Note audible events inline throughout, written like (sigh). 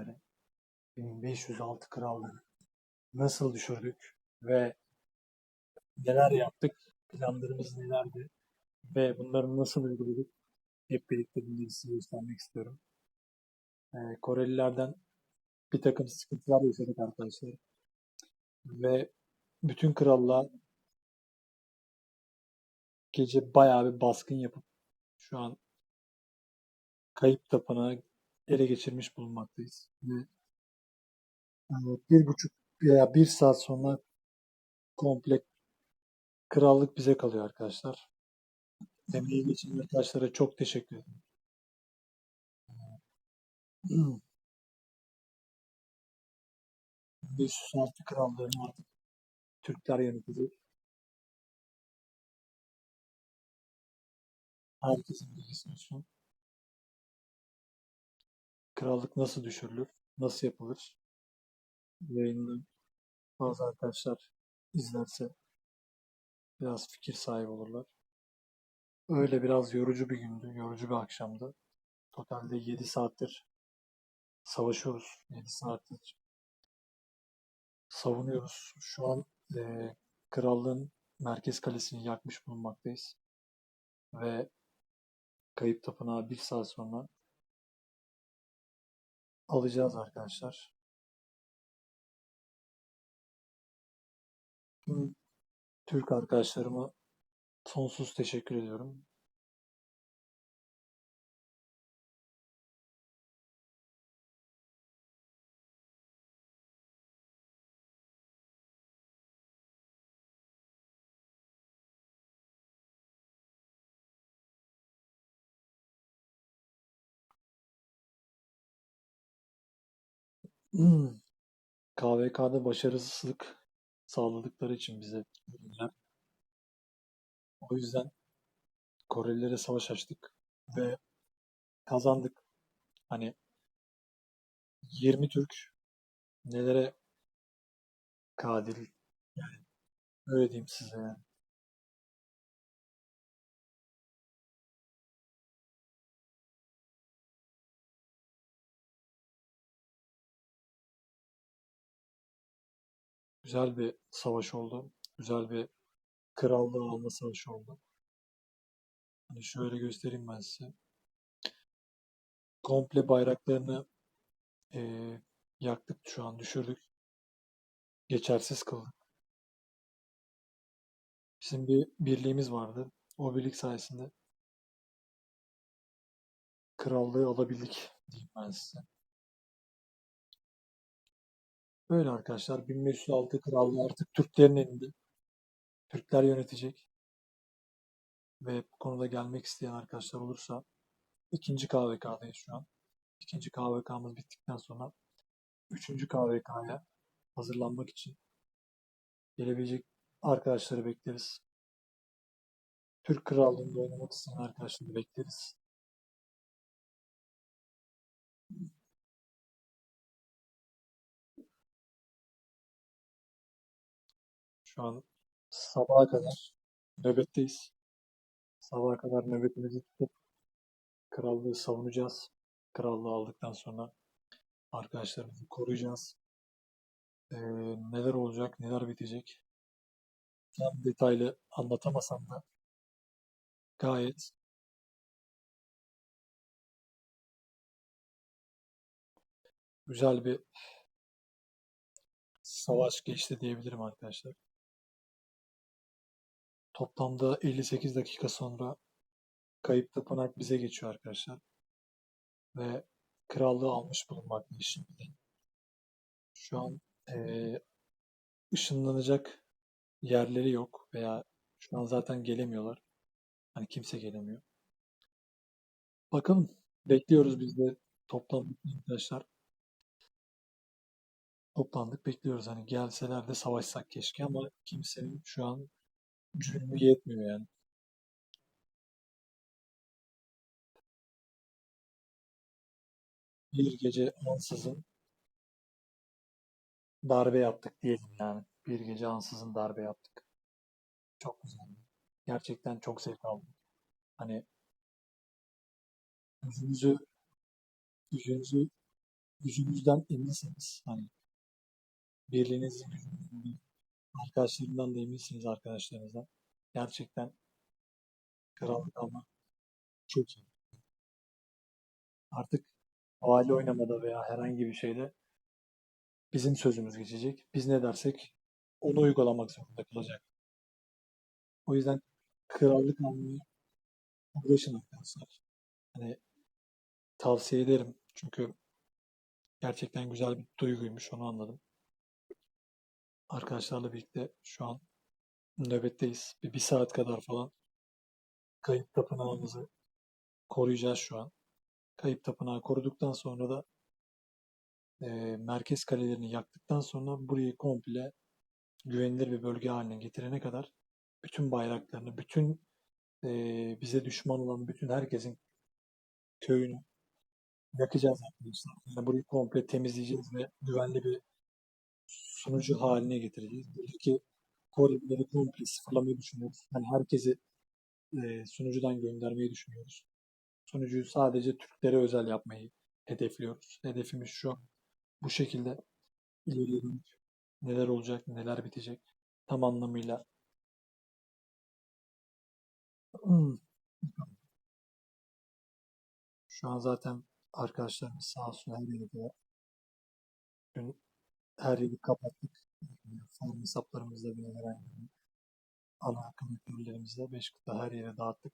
birlikleri 1506 krallığı nasıl düşürdük ve neler yaptık, planlarımız nelerdi? Ve bunları nasıl uyguladık? Hep birlikte bunları size göstermek istiyorum. Ee, Korelilerden bir takım sıkıntılar yaşadık arkadaşlar. Ve bütün krallığa gece bayağı bir baskın yapıp şu an kayıp tapınağı ele geçirmiş bulunmaktayız. Ve e, bir buçuk veya bir saat sonra komple krallık bize kalıyor arkadaşlar. Emeği geçen arkadaşlara çok teşekkür ederim. (clears throat) 506 krallığını artık Türkler yönetecek. Herkesin bilgisi olsun. Krallık nasıl düşürülür? Nasıl yapılır? Yayında bazı arkadaşlar izlerse biraz fikir sahibi olurlar. Öyle biraz yorucu bir gündü, yorucu bir akşamdı. Totalde 7 saattir savaşıyoruz. 7 saattir savunuyoruz. Şu an e, krallığın merkez kalesini yakmış bulunmaktayız. Ve kayıp tapınağı bir saat sonra alacağız arkadaşlar. Türk arkadaşlarıma sonsuz teşekkür ediyorum. KVK'da başarısızlık sağladıkları için bize. O yüzden Korelilere savaş açtık ve kazandık. Hani 20 Türk nelere kadir yani öyle diyeyim size yani. Güzel bir savaş oldu. Güzel bir krallığı alma savaşı oldu. Hani şöyle göstereyim ben size. Komple bayraklarını eee, yaktık şu an düşürdük. Geçersiz kıldık. Bizim bir birliğimiz vardı. O birlik sayesinde krallığı alabildik diyeyim ben size. Böyle arkadaşlar 1506 krallığı artık Türklerin elinde. Türkler yönetecek. Ve bu konuda gelmek isteyen arkadaşlar olursa ikinci KVK'dayız şu an. İkinci KVK'mız bittikten sonra üçüncü KVK'ya hazırlanmak için gelebilecek arkadaşları bekleriz. Türk Krallığı'nda oynamak isteyen arkadaşları bekleriz. Şu an sabaha kadar nöbetteyiz. Sabaha kadar nöbetimizi tutup krallığı savunacağız. Krallığı aldıktan sonra arkadaşlarımızı koruyacağız. Ee, neler olacak, neler bitecek tam detaylı anlatamasam da gayet güzel bir savaş geçti diyebilirim arkadaşlar. Toplamda 58 dakika sonra kayıp tapınak bize geçiyor arkadaşlar. Ve krallığı almış bulunmaktayız şimdi. Şu an eee, ışınlanacak yerleri yok veya şu an zaten gelemiyorlar. Hani kimse gelemiyor. Bakalım. Bekliyoruz biz de toplandık arkadaşlar. Toplandık bekliyoruz. Hani gelseler de savaşsak keşke ama kimsenin şu an cürmü yetmiyor yani. Bir gece ansızın darbe yaptık diyelim yani. Bir gece ansızın darbe yaptık. Çok güzeldi. Gerçekten çok zevk aldım. Hani yüzünüzü yüzünüzü gücünüzden eminseniz hani birliğinizin arkadaşlarından da eminsiniz arkadaşlarınızdan. Gerçekten krallık almak çok iyi. Artık vali oynamada veya herhangi bir şeyde bizim sözümüz geçecek. Biz ne dersek onu uygulamak zorunda kalacak. O yüzden krallık almayı uğraşın arkadaşlar. Hani tavsiye ederim. Çünkü gerçekten güzel bir duyguymuş onu anladım. Arkadaşlarla birlikte şu an nöbetteyiz. Bir, bir saat kadar falan kayıp tapınağımızı koruyacağız şu an. Kayıp tapınağı koruduktan sonra da e, merkez kalelerini yaktıktan sonra burayı komple güvenilir bir bölge haline getirene kadar bütün bayraklarını, bütün e, bize düşman olan bütün herkesin köyünü yakacağız arkadaşlar. Yani burayı komple temizleyeceğiz ve güvenli bir sunucu haline getireceğiz. Buradaki Korelileri komple sıfırlamayı düşünüyoruz. Yani herkesi e, sunucudan göndermeyi düşünüyoruz. Sunucuyu sadece Türklere özel yapmayı hedefliyoruz. Hedefimiz şu bu şekilde ileriye neler olacak, neler bitecek tam anlamıyla Hmm. Şu an zaten arkadaşlarımız sağ olsun her yerde her yeri kapattık. Farm hesaplarımızda bile herhangi bir ana akım ürünlerimizde 5 kıta her yere dağıttık.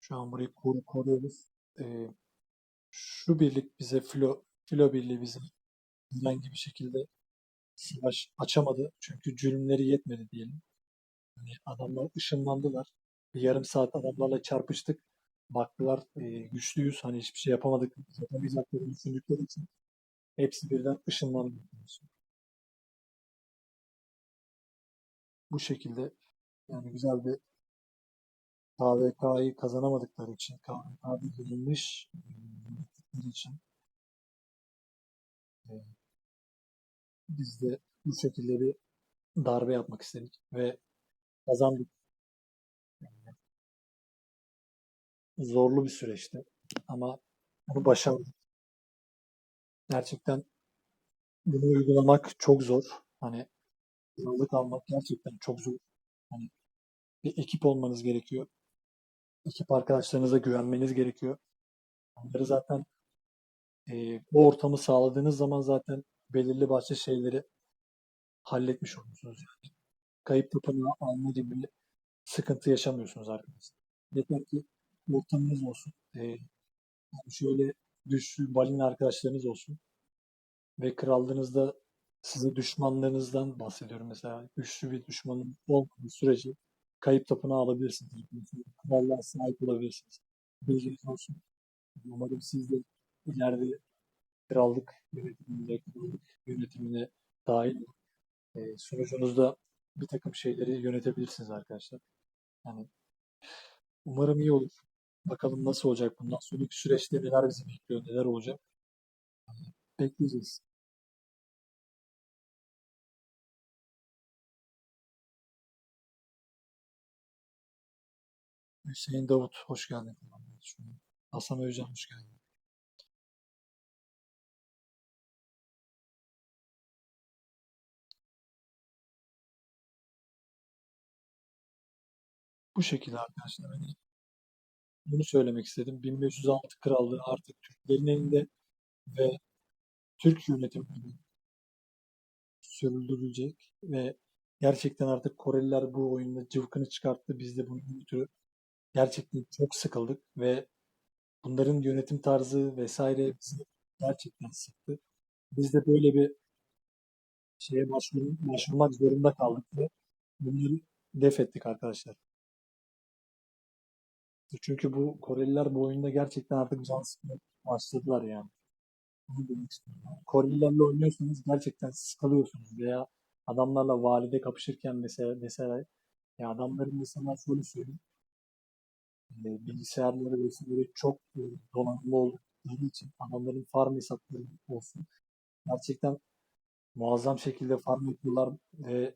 Şu an burayı koru koruyoruz. Ee, şu birlik bize filo, filo birliği bize herhangi bir şekilde savaş açamadı. Çünkü cülümleri yetmedi diyelim. Hani adamlar ışınlandılar. Bir yarım saat adamlarla çarpıştık. Baktılar e, güçlüyüz. Hani hiçbir şey yapamadık. Yapamayacaklarını düşündükleri için hepsi birden ışınlandı. Bu şekilde yani güzel bir KVK'yı kazanamadıkları için, KVK'da yenilmiş için e, biz de bu şekilde bir darbe yapmak istedik ve kazandık. Yani zorlu bir süreçti ama bunu başardık. Gerçekten bunu uygulamak çok zor. Hani krallık almak gerçekten çok zor. Hani bir ekip olmanız gerekiyor. Ekip arkadaşlarınıza güvenmeniz gerekiyor. Onları zaten e, bu ortamı sağladığınız zaman zaten belirli başlı şeyleri halletmiş oluyorsunuz. Yani. Kayıp tapınağı alma gibi sıkıntı yaşamıyorsunuz arkadaşlar. Yeter ki ortamınız olsun. E, yani şöyle güçlü balina arkadaşlarınız olsun. Ve krallığınızda size düşmanlarınızdan bahsediyorum. Mesela güçlü bir düşmanın olmadığı sürece kayıp tapınağı alabilirsiniz. Krallığa sahip olabilirsiniz. Bilginiz olsun. Umarım siz de ileride krallık yönetiminde, krallık yönetimine dahil e, sunucunuzda bir takım şeyleri yönetebilirsiniz arkadaşlar. Yani umarım iyi olur. Bakalım nasıl olacak bundan sonraki süreçte neler bizi bekliyor, neler olacak. Bekleyeceğiz. Hüseyin Davut, hoş geldin. Hasan Özcan, hoş geldin. Bu şekilde arkadaşlar. Hani bunu söylemek istedim. 1506 Krallığı artık Türklerin elinde ve Türk yönetiminde sürdürülecek ve gerçekten artık Koreliler bu oyunda cıvkını çıkarttı. Biz de bunun ötürü gerçekten çok sıkıldık ve bunların yönetim tarzı vesaire bizi gerçekten sıktı. Biz de böyle bir şeye başvur, başvurmak zorunda kaldık ve bunları def ettik arkadaşlar. Çünkü bu Koreliler bu oyunda gerçekten artık can başladılar yani. Bunu demek istiyorum. Korelilerle oynuyorsanız gerçekten sıkılıyorsunuz veya adamlarla valide kapışırken mesela mesela ya adamların mesela şöyle söyleyeyim bilgisayarları vesaire çok e, donanımlı oldukları için adamların farm hesapları olsun gerçekten muazzam şekilde farm yapıyorlar ve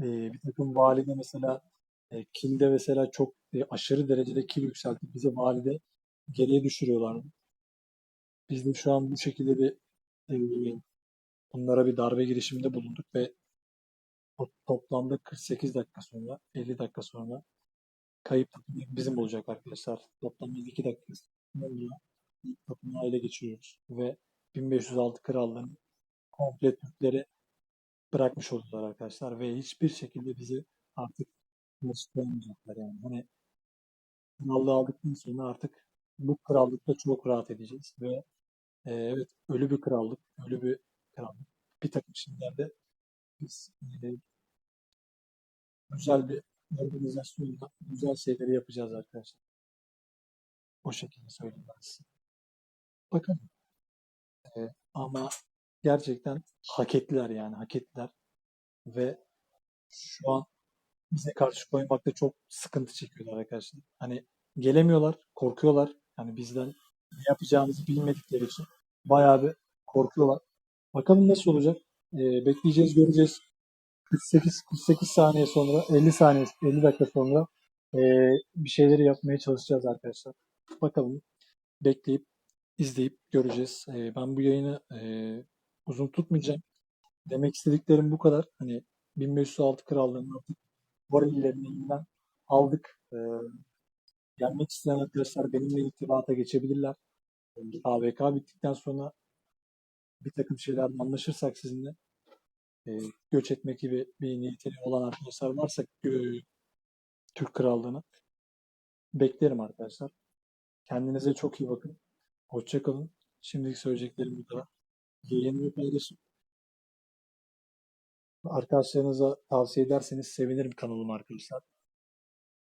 e, bir takım valide mesela e, kilde mesela çok e, aşırı derecede kil yükseltip bize valide geriye düşürüyorlardı. Biz de şu an bu şekilde bir e, bunlara bir darbe girişiminde bulunduk ve to- toplamda 48 dakika sonra, 50 dakika sonra kayıp tapınağı bizim olacak arkadaşlar. Toplamda 2 dakika sonra tapınağı ele geçiriyoruz ve 1506 krallığın komple Türkleri bırakmış oldular arkadaşlar ve hiçbir şekilde bizi artık kılıçlayamayacaklar yani. Hani krallığı aldıktan sonra artık bu krallıkta çok rahat edeceğiz ve e, evet ölü bir krallık, ölü bir krallık. Bir takım şeylerde biz e, güzel bir organizasyonla güzel şeyleri yapacağız arkadaşlar. O şekilde söyleyeyim ben size. Bakın e, ama gerçekten hak ettiler yani hak ettiler ve şu an bize karşı koymakta çok sıkıntı çekiyorlar arkadaşlar. Hani gelemiyorlar, korkuyorlar. Yani bizden ne yapacağımızı bilmedikleri için bayağı bir korkuyorlar. Bakalım nasıl olacak? Ee, bekleyeceğiz, göreceğiz. 48 48 saniye sonra, 50 saniye, 50 dakika sonra ee, bir şeyleri yapmaya çalışacağız arkadaşlar. Bakalım bekleyip izleyip göreceğiz. Ee, ben bu yayını ee, uzun tutmayacağım. Demek istediklerim bu kadar. Hani 1506 krallığının artık varillerini aldık. Ee, gelmek isteyen arkadaşlar benimle irtibata geçebilirler. Ee, AVK bittikten sonra bir takım şeylerden anlaşırsak sizinle e, göç etmek gibi bir niyeti olan arkadaşlar varsa e, Türk Krallığı'na beklerim arkadaşlar. Kendinize çok iyi bakın. Hoşçakalın. Şimdilik söyleyeceklerim bu kadar. Yayınımı paylaşın. Arkadaşlarınıza tavsiye ederseniz sevinirim kanalıma arkadaşlar.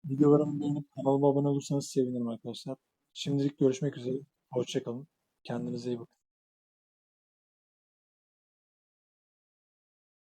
Videolarımı beğenip kanalıma abone olursanız sevinirim arkadaşlar. Şimdilik görüşmek üzere. Hoşçakalın. Kendinize iyi bakın.